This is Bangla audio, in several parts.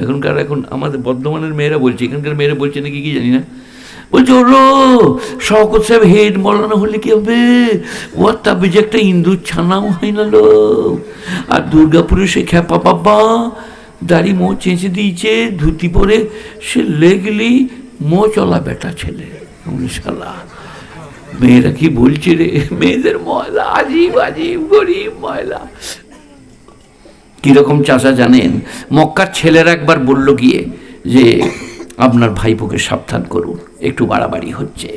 এখনকার এখন আমাদের বর্ধমানের মেয়েরা বলছে, এখানকার মেয়েরা বলছে নাকি কি জানি না? বলছে, ওরো, শওকত সাহেব হেড মৌলানা হলে কি হবে? ও তবে যে একটা ইন্দুর ছানাও হয় না লো আর দুর্গাপুরে সে খ্যাপা বাবা, দাড়ি মো চেঁচে দিয়েছে, ধুতি পরে সে লেগলি মো চলা বেটা ছেলে। শালা, মেয়েরা কি বলছে রে? মেয়েদের ময়লা, আজিব আজিব, গরিব ময়লা। কীরকম চাষা জানেন? মক্কার ছেলেরা একবার বলল গিয়ে যে, আপনার ভাইপোকে সাবধান করুন, একটু বাড়াবাড়ি হচ্ছে।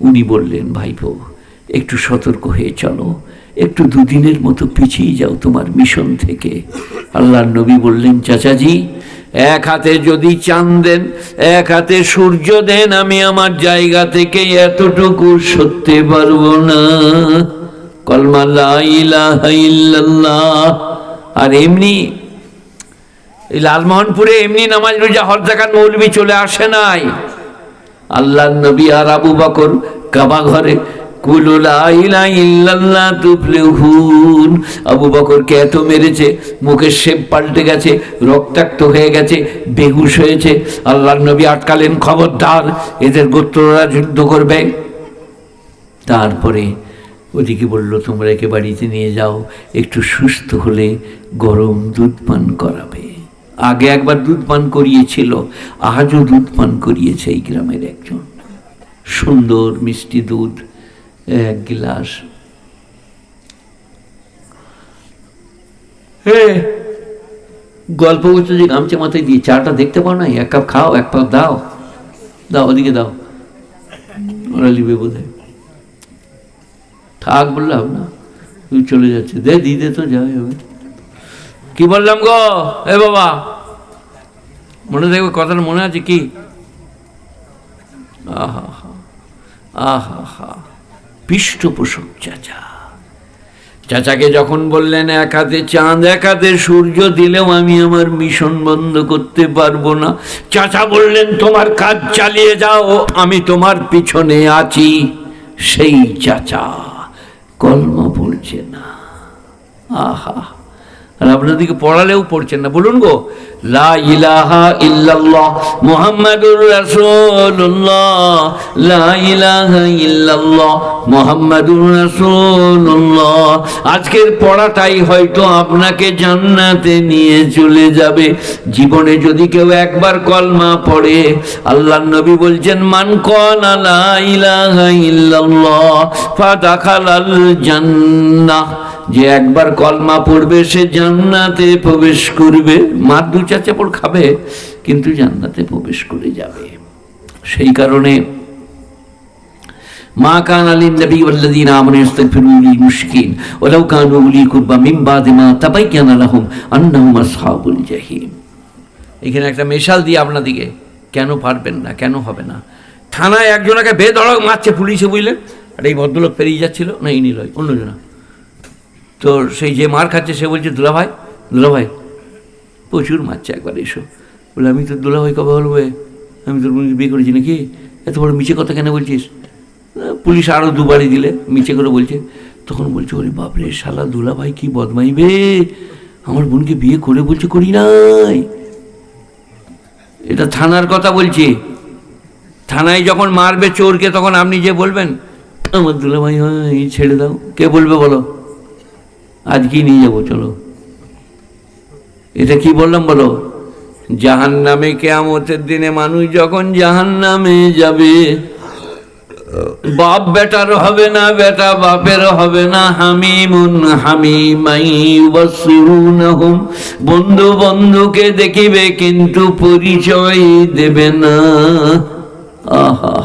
উনি বললেন, ভাইপো, একটু সতর্ক হয়ে চলো, একটু দুদিনের মতো পিছিয়ে যাও তোমার মিশন থেকে। আল্লাহর নবী বললেন, চাচাজি, এক হাতে যদি চান দেন, এক হাতে সূর্য দেন, আমি আমার জায়গা থেকে এতটুকু সরতে পারব না। কলমা লা ইলাহা ইল্লাল্লাহ। আর এমনি এই লালমোহনপুরে এমনি নামাজ রোজা, হজ জাকাত মৌলবি চলে আসে নাই। আল্লাহ নবী আর আবু বকর কাবা ঘরে আবু বকরকে এত মেরেছে মুখের শেপ পাল্টে গেছে, রক্তাক্ত হয়ে গেছে, বেহুশ হয়েছে। আল্লাহ নবী আটকালেন, খবরদার, এদের গোত্ররা যুদ্ধ করবে। তারপরে ওদিকে বলল, তোমরা একে বাড়িতে নিয়ে যাও, একটু সুস্থ হলে গরম দুধ পান করাবে। আগে একবার দুধ পান করিয়েছিল, আজও দুধ পান করিয়েছে এই গ্রামের একজন। সুন্দর মিষ্টি দুধ, এক গিলাস। গল্প করছ যে গামছা মাথায় দিয়ে চাটা দেখতে পাও না? এক কাপ খাও, এক কাপ দাও। দাও, ওদিকে দাও। ওরা লিবে বোধ থাক বললাম না, তুই চলে যাচ্ছে। দে দিদে তো, যাই হবে। কি বললাম গো? এ বাবা, মনে দেখবে কথাটা মনে আছে কি? আহা আহা হা পৃষ্ঠপোষক চাচা। চাচাকে যখন বললেন, এক হাতে চাঁদ, এক হাতে সূর্য, দিলেও আমি আমার মিশন বন্ধ করতে পারব না। চাচা বললেন, তোমার কাজ চালিয়ে যাও, আমি তোমার পিছনে আছি। সেই চাচা। কলমা পড়ছে না। আহা। আর আপনাদেরকে পড়ালেও পড়ছেন না। বলুন গো, লা ইলাহা ইল্লাল্লাহ মুহাম্মাদুর রাসূলুল্লাহ, লা ইলাহা ইল্লাল্লাহ মুহাম্মাদুর রাসূলুল্লাহ। আজকের পড়াটাই হয়তো আপনাকে জান্নাতে নিয়ে চলে যাবে। জীবনে যদি কেউ একবার কলমা পড়ে, আল্লাহর নবী বলছেন, মান কালা লা ইলাহা ইল্লাল্লাহ, ফাদাখালাল জান্নাহ। যে একবার কলমা পড়বে, সে জান্নাতে প্রবেশ করবে। মার দু চার চাপড় খাবে, কিন্তু জান্নাতে প্রবেশ করে যাবে। সেই কারণে মা কান আলিন নবী ইস্তাগফিরু লিল মুশরিকিন ওয়ালাউ কানু উলি কুরবা মিন বাদি মা তাবায়্যানা লাহুম আন্নাহুম আসহাবুল জাহিম। এখানে একটা মেশাল দিয়ে আপনাদিকে, কেন পারবেন না, কেন হবে না? থানায় একজনকে বেধড়ক মারছে পুলিশে বুঝলেন? আর এই ভদ্রলোক পেরিয়ে যাচ্ছিল, না ইনি লয় অন্যজনা। তো সেই যে মার খাচ্ছে, সে বলছে দুলা ভাই দুলা ভাই প্রচুর মারছে একবার, এসো। বলে, আমি তো দুলা ভাই কবে বলব আমি তোর বোনকে বিয়ে করেছি নাকি? এত বড় মিছে কথা কেন বলছিস? পুলিশ আরও দুবারই দিলে, মিছে করে বলছে। তখন বলছে, ওরে বাপরে, শালা দুলা ভাই কি বদমাইবে আমার বোনকে বিয়ে করে বলছে, করি নাই। এটা থানার কথা বলছি। থানায় যখন মারবে চোরকে, তখন আপনি যে বলবেন, আমার দুলা ভাই হয়, ছেড়ে দাও। কে বলবে বলো? আজকেই নিয়ে যাব, চলো। এটা কি বললাম বলো? জাহান নামে কেয়ামতের দিনে মানুষ যখন জাহান নামে যাবে, বাপ বেটার হবে না, বেটা বাপের হবে না, হামিমুন হামিমাই ওয়াসিরুনহুম বন্ধু বন্ধুকে দেখিবে কিন্তু পরিচয় দেবে না। আহা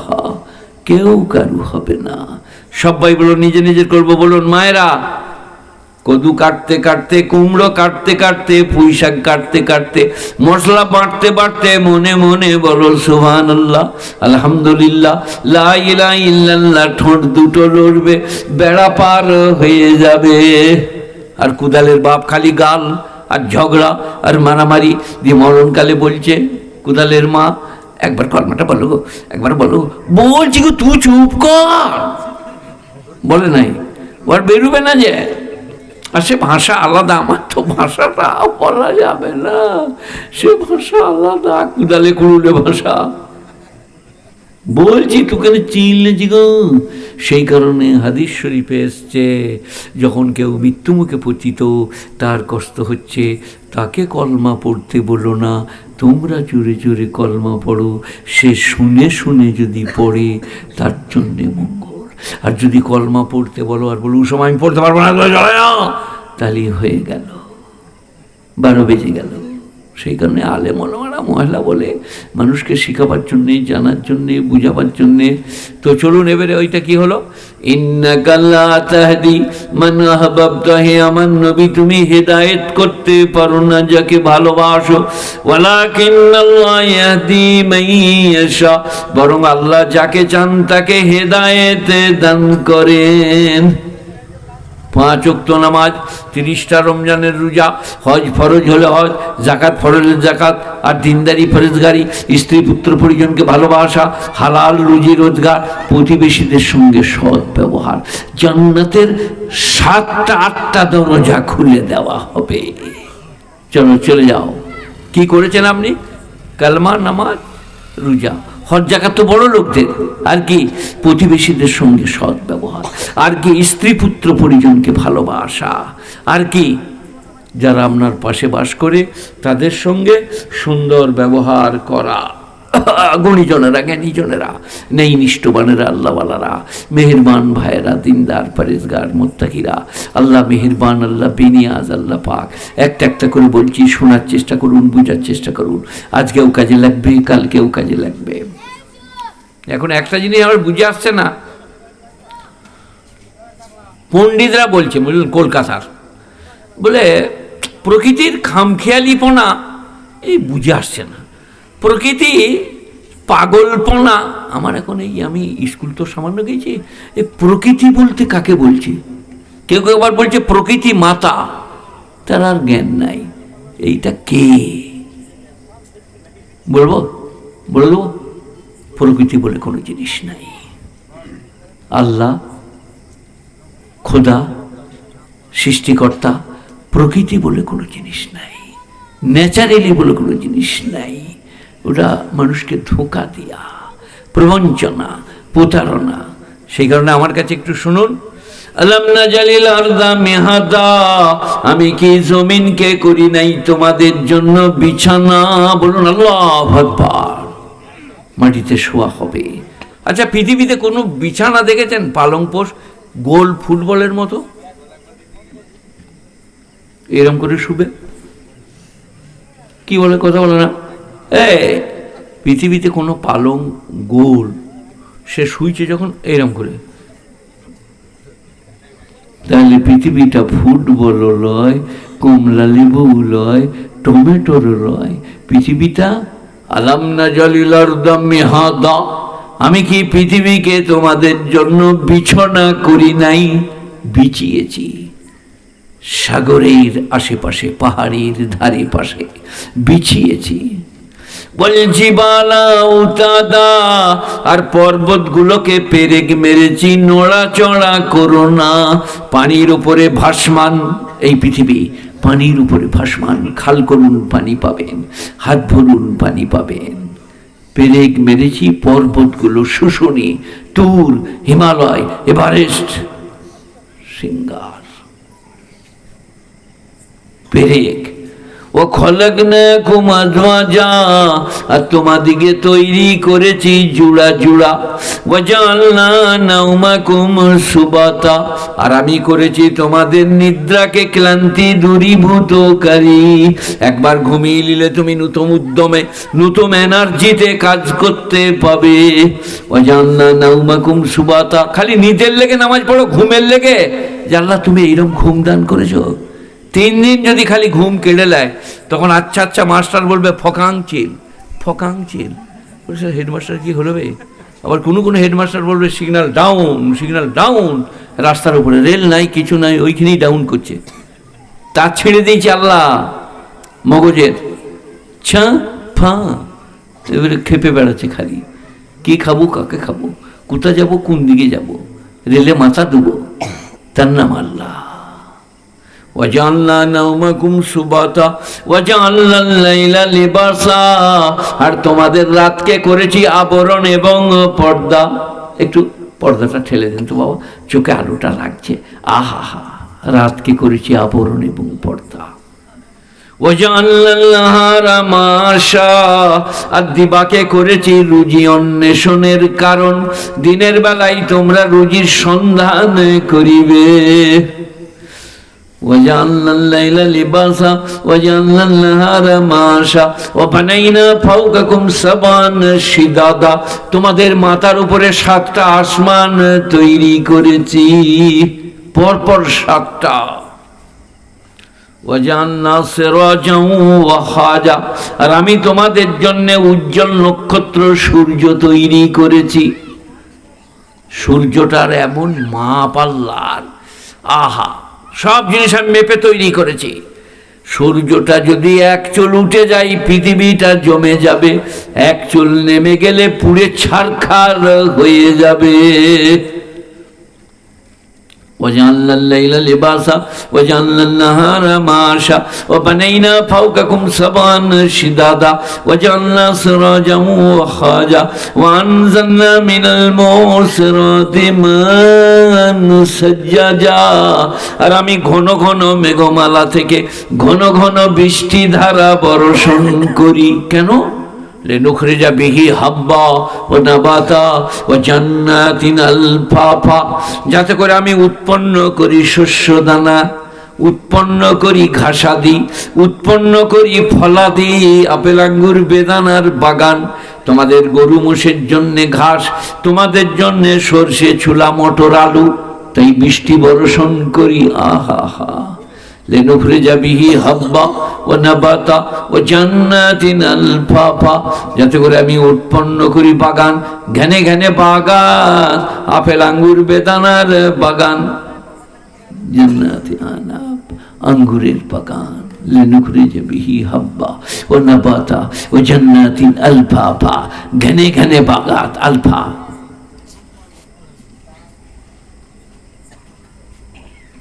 কেউ কারু হবে না। সবাই বলো, নিজে নিজের করব, বলুন, মায়েরা। কদু কাটতে কাটতে, কুমড়ো কাটতে কাটতে, পুঁই শাক কাটতে কাটতে, মশলা বাটতে বাটতে মনে মনে বলো সুহান আল্লাহ আলহামদুলিল্লাহ, লা ইলাহা ইল্লাল্লাহ, ঠোঁট দুটো লড়বে বেড়া পার হয়ে যাবে আর কুদালের বাপ খালি গাল আর ঝগড়া আর মারামারি দিয়ে মরণকালে বলছে, কুদালের মা, একবার কর্মাটা বলো একবার বলো। বলছি গো, তুই চুপ কর বলে নাই ওর বেরোবে না যে আর সে ভাষা আলাদা, আমার তো ভাষাটা বলা যাবে না। সে ভাষা আলাদা, কুদালে কুড়ুলে ভাষা। বলছি, তোকে চিনলেছি গো। সেই কারণে হাদিস শরীফে এসছে, যখন কেউ মৃত্যুমুখে পতিত তার কষ্ট হচ্ছে, তাকে কলমা পড়তে বলো না, তোমরা জোরে জোরে কলমা পড়ো, সে শুনে শুনে যদি পড়ে, তার জন্যে মঙ্গল আর যদি কলমা পড়তে বলো আর বলো সময় আমি পড়তে পারব না, এগুলো চলে না। তাহলে হয়ে গেল। বারো বেজে গেল। সেই কারণে আলে মলমারা মহিলা বলে মানুষকে শেখাবার জন্যে, জানার জন্যে, বুঝাবার জন্যে। তো চলুন এবারে ওইটা কি হলো? ইন্নাকাল্লা তাহদি মান আহবাবতা তুমি হেদায়েত করতে পারো না, যাকে ভালোবাসো। ওয়ালাকিন্নাল্লাহ ইয়াহদি মান ইয়াশা, বরং আল্লাহ যাকে চান তাকে হেদায়েত দান করেন। পাঁচ ওক্ত নামাজ, তিরিশটা রমজানের রোজা, হজ ফরজ হলে হজ জাকাত ফরজের জাকাত আর দিনদারি ফরজগারি, স্ত্রী পুত্র পরিজনকে ভালোবাসা, হালাল রুজি রোজগার, প্রতিবেশীদের সঙ্গে সৎ ব্যবহার। জান্নাতের সাতটা, আটটা দরজা খুলে দেওয়া হবে। চলো, চলে যাও। কি করেছেন আপনি? কালমা, নামাজ, রোজা। হজ জাকাত তো বড় লোকদের। আর কি প্রতিবেশীদের সঙ্গে সৎ ব্যবহার। আর কি স্ত্রী পুত্র পরিজনকে ভালোবাসা। আর কি যারা আপনার পাশে বাস করে, তাদের সঙ্গে সুন্দর ব্যবহার করা। গণিজনেরা জ্ঞানীজনেরা নেই নিষ্ঠবানেরা আল্লাহওয়ালারা, মেহেরবান ভাইয়েরা, দিনদার, পরেজগার, মোত্তাকিরা, আল্লাহ মেহেরবান, আল্লাহ বেনিয়াজ, আল্লাহ পাক। একটা একটা করে বলছি, শোনার চেষ্টা করুন, বোঝার চেষ্টা করুন। আজকেও কাজে লাগবে, কালকেও কাজে লাগবে। এখন একটা জিনিস আমার বুঝে আসছে না। পণ্ডিতরা বলছে, বুঝলেন, কলকাতার। বলে, প্রকৃতির খামখেয়ালিপনা, এই বুঝে আসছে না। প্রকৃতি পাগলপনা। আমার এখন এই আমি স্কুল তো সামান্য গেছি। এই প্রকৃতি বলতে কাকে বলছি? কেউ কেউ আবার বলছে প্রকৃতি মাতা। তার আর জ্ঞান নাই। এইটা কে? বলব? বলে দেবো? প্রকৃতি বলে কোনো জিনিস নাই। আল্লাহ, খোদা, সৃষ্টিকর্তা প্রকৃতি বলে কোনো জিনিস নাই। ন্যাচারালি বলে কোনো জিনিস নাই। ওটা মানুষকে ধোকা দিয়া, প্রবঞ্চনা, প্রতারণা, সেই কারণে আমার কাছে একটু শুনুন। আমি কি জমিনকে করি নাই তোমাদের জন্য বিছানা? বলুন, আল্লাহ মাটিতে শোয়া হবে। আচ্ছা পৃথিবীতে কোনো বিছানা দেখেছেন? পালং পোষ, গোল ফুটবলের মতো? এরম করে শুবে? কি বলে, কথা বলে না? পৃথিবীতে কোনো পালং গোল সে শুইছে যখন এরম করে। তাহলে পৃথিবীটা ফুটবল লয়, কমলা লেবু লয় টমেটোর লয়। পৃথিবীটা আলাম না জলিলার দামি হাদা আমি কি পৃথিবীকে তোমাদের জন্য বিছনা করি নাই? বিছিয়েছি সাগরের আশেপাশে, পাহাড়ের ধারে পাশে। বিছিয়েছি। আর পর্বতগুলোকে পেরেক মেরেছি, নড়াচড়া করো না। পানির উপরে ভাসমান এই পৃথিবী, পানির উপরে ভাসমান, খাল করুন পানি পাবেন, হাত ভরুন পানি পাবেন। পেরেক মেরেছি, পর্বতগুলো শুশুনি তুর, হিমালয়, এভারেস্ট সিঙ্গার পেরেক ও খলক কুমাজা আর তোমাদিকে তৈরি করেছি জুড়া জুড়া। ওয়াজালনা নাউমাকুম সুবাতা, আর আমি করেছি তোমাদের নিদ্রাকে ক্লান্তি দূরীভূতকারী। একবার ঘুমিয়ে নিলে তুমি নতুন উদ্যমে, নতুন এনার্জিতে কাজ করতে পাবে। ওয়াজালনা নাউমাকুম সুবাতা, খালি নিজের লেগে নামাজ পড়ো, ঘুমের লেগে। জানলা তুমি এইরকম ঘুম দান করেছ। তিন দিন যদি খালি ঘুম কেড়ে নেয়, তখন আচ্ছা আচ্ছা মাস্টার বলবে, ফকাং চিল ফকাং চিল। বলছে, হেডমাস্টার কি হলো আবার কোনো কোনো হেডমাস্টার বলবে সিগনাল ডাউন সিগনাল ডাউন, রাস্তার উপরে রেল নাই, কিছু নাই, ওইখানেই ডাউন করছে। তা ছেড়ে দিয়েছে আল্লাহ মগজের। ছা, ফা, এবারে খেপে বেড়াচ্ছে খালি। কি খাব, কাকে খাব, কোথায় যাব, কোন দিকে যাব? রেলে মাথা দেবো। তার নাম আল্লাহ। وجعلنا نومكم سباتا وجعلنا الليل لباسا আর তোমাদের রাতকে করেছি আবরণ এবং পর্দা একটু পর্দাটা ঠেলে দেন তো বাবা চোখে আলোটা লাগছে আহা হা রাতকে করেছি আবরণ এবং পর্দা মাসা আর দিবাকে করেছি রুজি অন্বেষণের কারণ দিনের বেলায় তোমরা রুজির সন্ধান করিবে وجعلنا الليل لباسا وجعلنا النهار معاشا وبنينا فوقكم سبعا شدادا তোমাদের মাথার উপরে সাতটা আসমান তৈরি করেছি পরপর সাতটা ওয়াজান্না সিরাজা ওয়াহাজা আর আমি তোমাদের জন্য উজ্জ্বল নক্ষত্র সূর্য তৈরি করেছি সূর্যটার এমন মাপ আল্লাহর আহা সব জিনিস আমি মেপে তৈরি করেছি। সূর্যটা যদি এক চুল উঠে যায়, পৃথিবীটা জমে যাবে। এক চুল নেমে গেলে পুড়ে ছারখার হয়ে যাবে। وجعلنا الليل لباسا وجعلنا النهار معاشا وبنينا فوقكم سبعا شدادا وجعلنا سراجا وخاجا وأنزلنا من المعصرات ماء سجاجا আর আমি ঘন ঘন মেঘমালা থেকে ঘন ঘন বৃষ্টি ধারা বর্ষণ করি কেন لنخرج به حبا ونباتا وجنات الفافا যাতে করে আমি উৎপন্ন করি শস্য দানা উৎপন্ন করি ঘাসাদি উৎপন্ন করি ফলাদি আপেল আঙ্গুর বেদানার বাগান তোমাদের গরু মোষের জন্যে ঘাস তোমাদের জন্যে সর্ষে ছুলা মটর আলু তাই বৃষ্টি বর্ষণ করি আহা হা لنخرج به حبا ونباتا وجنات الفافا যাতে করে আমি উৎপন্ন করি বাগান ঘেনে ঘেনে বাগান আপেল আঙ্গুর বেদানার বাগান জান্নাতি আনাব আঙ্গুরের বাগান لنخرج به حبا ونباتا وجنات الفافا ঘেনে ঘেনে বাগাত আলফা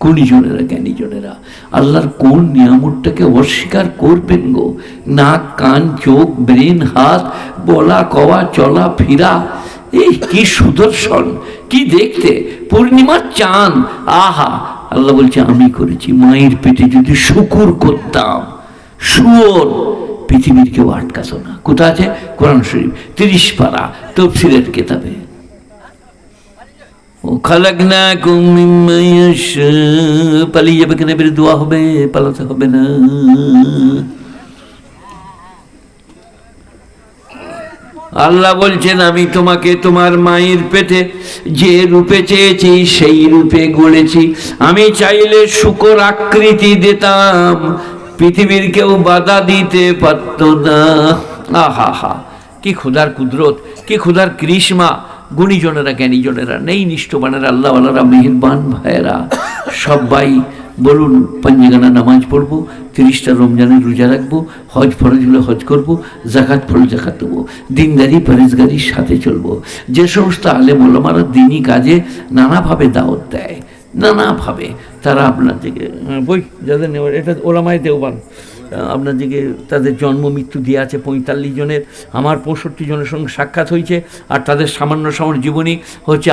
গুণীজনেরা জ্ঞানীজনেরা আল্লাহর কোন নিয়ামতটাকে অস্বীকার করবেন গো? নাক, কান, চোখ, ব্রেন, হাত, বলা, কওয়া, চলা, ফিরা। এই কি সুদর্শন, কি দেখতে? পূর্ণিমার চাঁদ। আহা! আল্লাহ বলছে, আমি করেছি। মায়ের পেটে যদি শুকুর করতাম, শুয়োর, পৃথিবীর কেউ আটকাতো না। কোথা আছে? কোরআন শরীফ, তিরিশ পারা, তফসিলের কেতাবে। খালাকনাকুম পালিয়ে যাবে কেন এবারে দোয়া হবে, পালাতে হবে না। আল্লাহ বলছেন, আমি তোমাকে তোমার মায়ের পেটে যে রূপে চেয়েছি, সেই রূপে গড়েছি। আমি চাইলে শুকর আকৃতি দিতাম, পৃথিবীর কেউ বাধা দিতে পারত না। আহা হা কি ক্ষুধার কুদরত, কি ক্ষুধার কৃষ্মা। গুণীজনেরা জ্ঞানীজনেরা নেই নিষ্ঠবানেরা আল্লাহওয়ালারা মেহেরবান ভাইয়েরা সবাই বলুন পঞ্জিগানা নামাজ পড়ব তিরিশটা রমজানের রোজা রাখব হজ ফরজ হলে হজ করব জাকাত ফরজ জাকাত দেবো দিনদারি পরেজগারির সাথে চলবো। যে সমস্ত আলেম ওলামারা দিনই কাজে নানাভাবে দাওয়াত দেয় নানাভাবে তারা আপনার থেকে হ্যাঁ, বই যাদের নেওয়ার এটা ওলামায় দেওবান। আপনার দিকে তাদের জন্ম, মৃত্যু দিয়ে আছে পঁয়তাল্লিশ জনের। আমার পঁয়ষট্টি জনের সঙ্গে সাক্ষাৎ হয়েছে। আর তাদের সামান্য সামান্য জীবনী হচ্ছে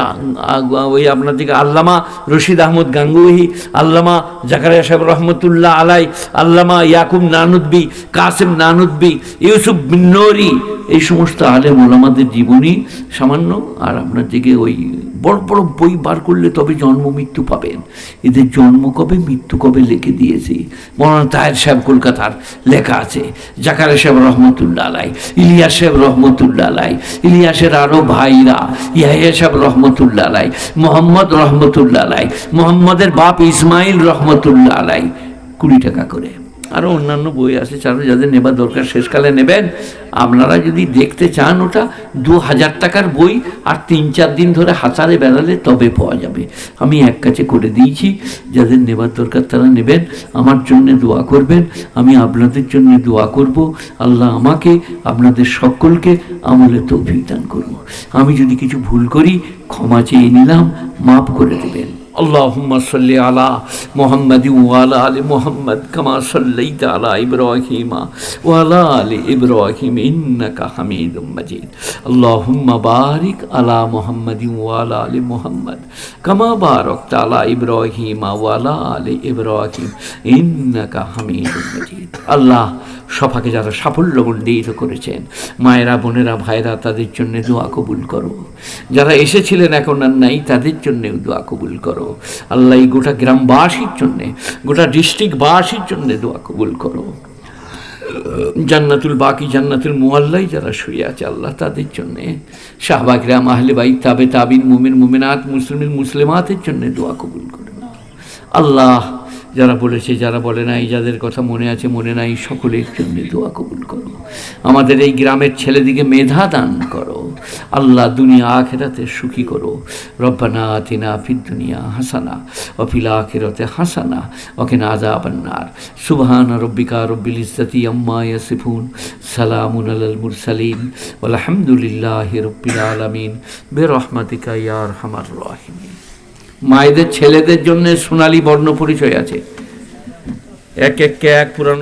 ওই আপনার দিকে আল্লামা রশিদ আহমদ গাঙ্গুহি, আল্লামা জাকারিয়া সাহেব রহমতুল্লাহ আলাই, আল্লামা ইয়াকুব নানুদ্বি কাসেম নানুদ্বি ইউসুফ বিন্নরি এই সমস্ত আলেম ওলামাদের জীবনী সামান্য। আর আপনার দিকে ওই বড় বড় বই বার করলে তবে জন্ম মৃত্যু পাবেন। এদের জন্ম কবে, মৃত্যু কবে লিখে দিয়েছি। মৌলানা তাহের সাহেব কলকাতার লেখা আছে জাকারে সাহেব রহমতুল্লাহ আলাই, ইলিয়াস সাহেব রহমতুল্লাহ আলাই, ইলিয়াসের আরও ভাইরা, ইয়াহিয়া সাহেব রহমতুল্লাহ আলাই, মোহাম্মদ রহমতুল্লাহ আলাই, মোহাম্মদের বাপ ইসমাইল রহমতুল্লাহ আলাই, কুড়ি টাকা করে। আরও অন্যান্য বই আছে চারো, যাদের নেবার দরকার শেষকালে নেবেন। আপনারা যদি দেখতে চান ওটা, দু হাজার টাকার বই, আর তিন চার দিন ধরে হাতারে বেড়ালে তবে পাওয়া যাবে। আমি এক কাছে করে দিয়েছি, যাদের নেবার দরকার তারা নেবেন। আমার জন্য দোয়া করবেন, আমি আপনাদের জন্য দোয়া করব। আল্লাহ আমাকে, আপনাদের সকলকে আমলে তৌফিক দান করব আমি যদি কিছু ভুল করি, ক্ষমা চেয়ে নিলাম, মাফ করে দেবেন। اللهم صل على محمد وعلى ال محمد كما صليت على ابراهيم وعلى ال ابراهيم انك حميد مجيد اللهم بارك على محمد وعلى ال محمد كما باركت على ابراهيم وعلى ال ابراهيم انك حميد مجيد আল্লাহ সফাকে যারা সাফল্য মণ্ডিত করেছেন মায়েরা বোনেরা ভাইরা তাদের জন্য দোয়া কবুল করো যারা এসেছিলেন এখন আর নাই তাদের জন্যেও দোয়া কবুল করো আল্লাহ এই গোটা গ্রামবাসীর জন্যে, গোটা ডিস্ট্রিক্টবাসীর জন্যে দোয়া কবুল করো। জান্নাতুল বাকি, জান্নাতুল মোয়াল্লাই যারা শুয়ে আছে আল্লাহ তাদের জন্যে শাহবাগরাম আহলে বাই তাবে তাবিন, মুমিন, মুমিনাত মুসলিমের মুসলিমাতের জন্যে দোয়া কবুল করো। আল্লাহ যারা বলেছে, যারা বলে নাই, যাদের কথা মনে আছে, মনে নাই, সকলের জন্য দোয়া কবুল করো। আমাদের এই গ্রামের ছেলেদিকে মেধা দান করো। আল্লাহ দুনিয়া আখেরাতে সুখী করো। রব্বানা আতিনা ফিদ দুনিয়া হাসানা অফিল আখেরাতে হাসানা ওকে আযাবান্নার সুবহান রব্বিকা রব্বিল ইজ্জাতি আম্মা ইয়াসিফুন, সালামুন আলাল মুরসালিন আলহামদুলিল্লাহি রব্বিল আলামিন। বিরহমাতিকা ইয়া আরহামার রাহিমিন। মায়েদের ছেলেদের জন্য সোনালী বর্ণ পরিচয় আছে। এক এক এক পুরানো